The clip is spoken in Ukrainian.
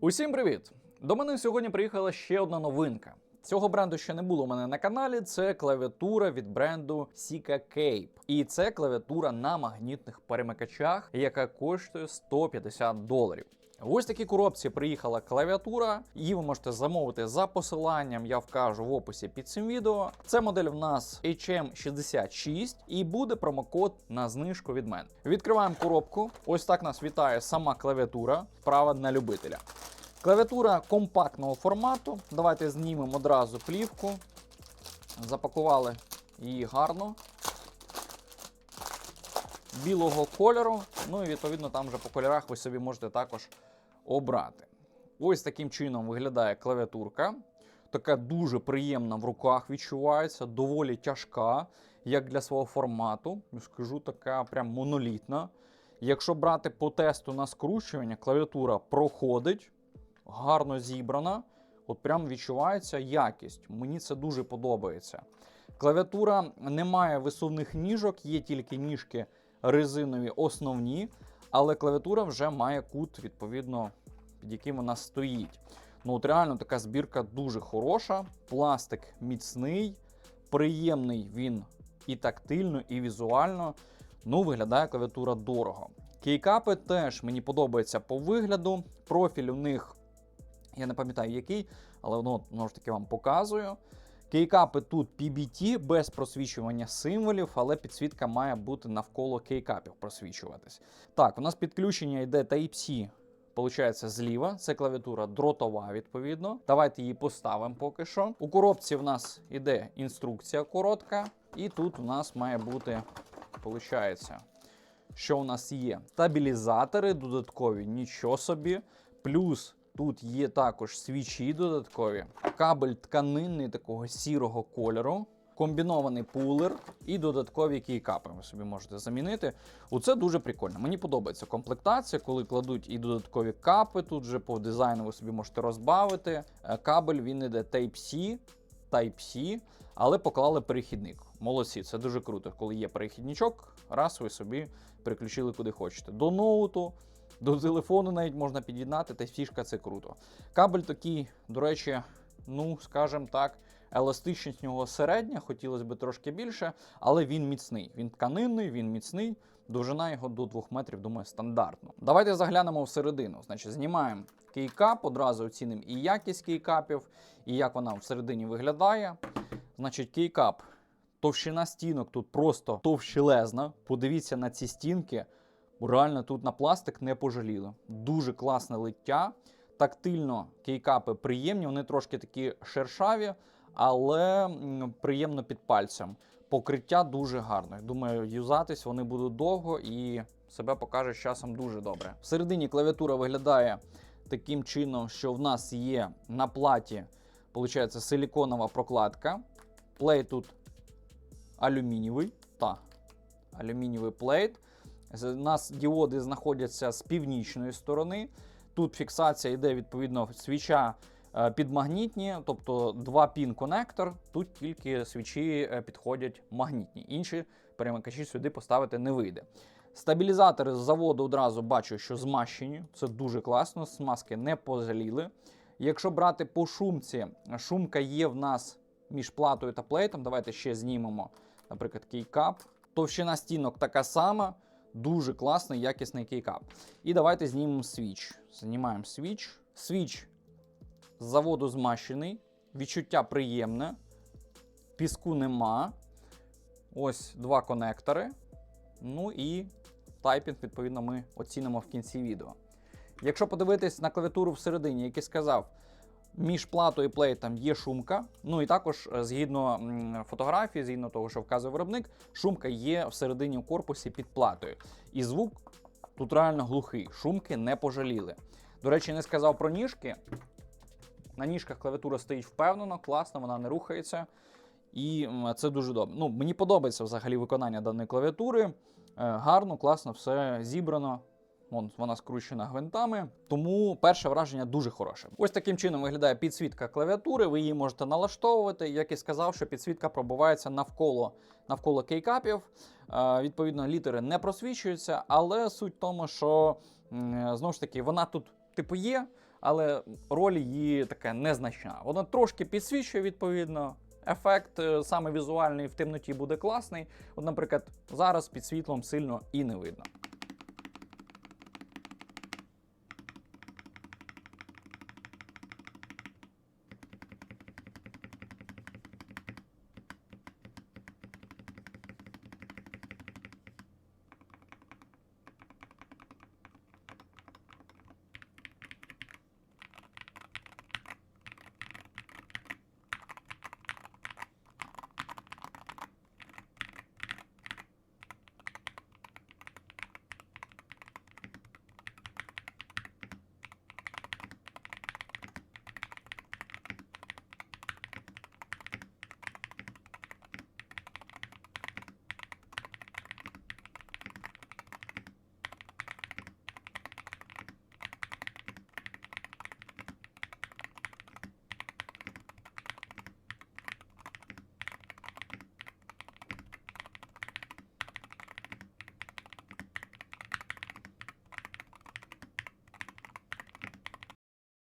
Усім привіт! До мене сьогодні приїхала ще одна новинка. Цього бренду ще не було у мене на каналі. Це клавіатура від бренду Sika Cape. І це клавіатура на магнітних перемикачах, яка коштує 150 доларів. Ось такій коробці приїхала клавіатура. Її ви можете замовити за посиланням, я вкажу в описі під цим відео. Це модель в нас HM66 і буде промокод на знижку від мене. Відкриваємо коробку. Ось так нас вітає сама клавіатура, права на любителя. Клавіатура компактного формату. Давайте знімемо одразу плівку. Запакували її гарно. Білого кольору. Ну і відповідно там вже по кольорах ви собі можете також обрати. Ось таким чином виглядає клавіатурка. Така дуже приємна в руках відчувається, доволі тяжка, як для свого формату. Скажу, така прям монолітна. Якщо брати по тесту на скручування, клавіатура проходить, гарно зібрана. От прям відчувається якість. Мені це дуже подобається. Клавіатура не має висувних ніжок, є тільки ніжки резинові основні, але клавіатура вже має кут, відповідно, під яким вона стоїть. Ну, от реально така збірка дуже хороша. Пластик міцний, приємний він і тактильно, і візуально. Ну, виглядає клавіатура дорого. Кейкапи теж мені подобаються по вигляду. Профіль у них, я не пам'ятаю який, але воно знову ж таки вам показую. Кейкапи тут PBT без просвічування символів, але підсвітка має бути навколо кейкапів просвічуватись. Так, у нас підключення йде Type-C, Получається зліва, це клавіатура дротова, відповідно. Давайте її поставимо поки що. У коробці в нас іде інструкція коротка, і тут у нас має бути, получається, що у нас є стабілізатори додаткові, нічого собі. Плюс тут є також свічі додаткові, кабель тканинний такого сірого кольору. Комбінований пулер і додаткові кейкапи ви собі можете замінити. Оце дуже прикольно. Мені подобається комплектація, коли кладуть і додаткові капи. Тут же по дизайну ви собі можете розбавити. Е, Кабель він іде Type-C, Type-C, але поклали перехідник. Молодці, це дуже круто. Коли є перехідничок, раз ви собі переключили куди хочете. До ноуту, до телефону навіть можна під'єднати, та фішка це круто. Кабель такий, до речі, ну, скажімо так, еластичність нього середня, хотілося б трошки більше, але він міцний. Він тканинний, він міцний. Довжина його до 2 метрів, думаю, стандартно. Давайте заглянемо всередину. Значить, знімаємо кейкап, одразу оцінимо і якість кейкапів, і як вона всередині виглядає. Значить, кейкап. Товщина стінок тут просто товщелезна. Подивіться на ці стінки. Реально тут на пластик не пожаліли. Дуже класне лиття. Тактильно кейкапи приємні, вони трошки такі шершаві, але приємно під пальцем. Покриття дуже гарне. Думаю, юзатись вони будуть довго і себе покаже з часом дуже добре. Всередині клавіатура виглядає таким чином, що в нас є на платі, виходить, силіконова прокладка. Плей тут алюмінієвий. Та, алюмінієвий плейт. У нас діоди знаходяться з північної сторони. Тут фіксація йде відповідно свіча підмагнітні, тобто два пін конектор. Тут тільки свічі е, підходять магнітні. Інші перемикачі сюди поставити не вийде. Стабілізатори з заводу одразу бачу, що змащені. Це дуже класно. Смазки не позаліли. Якщо брати по шумці, шумка є в нас між платою та плейтом. Давайте ще знімемо, наприклад, кейкап. Товщина стінок така сама. Дуже класний, якісний кейкап. І давайте знімемо свіч. Знімаємо свіч. Свіч з заводу змащений. Відчуття приємне. Піску нема. Ось два конектори. Ну і тайпінг, відповідно, ми оцінимо в кінці відео. Якщо подивитись на клавіатуру всередині, як і сказав, між платою і плейтом є шумка. Ну і також, е, згідно фотографії, згідно того, що вказує виробник, шумка є всередині в корпусі під платою. І звук тут реально глухий. Шумки не пожаліли. До речі, не сказав про ніжки. На ніжках клавіатура стоїть впевнено, класно, вона не рухається. І це дуже добре. Ну, мені подобається взагалі виконання даної клавіатури. Е, Гарно, класно, все зібрано. Вон, вона скручена гвинтами, тому перше враження дуже хороше. Ось таким чином виглядає підсвітка клавіатури. Ви її можете налаштовувати. Як і сказав, що підсвітка пробувається навколо навколо кейкапів. Е, відповідно, літери не просвічуються, але суть в тому, що знову ж таки вона тут типу є, але роль її така незначна. Вона трошки підсвічує відповідно. Ефект е, саме візуальний в темноті буде класний. От, наприклад, зараз під світлом сильно і не видно.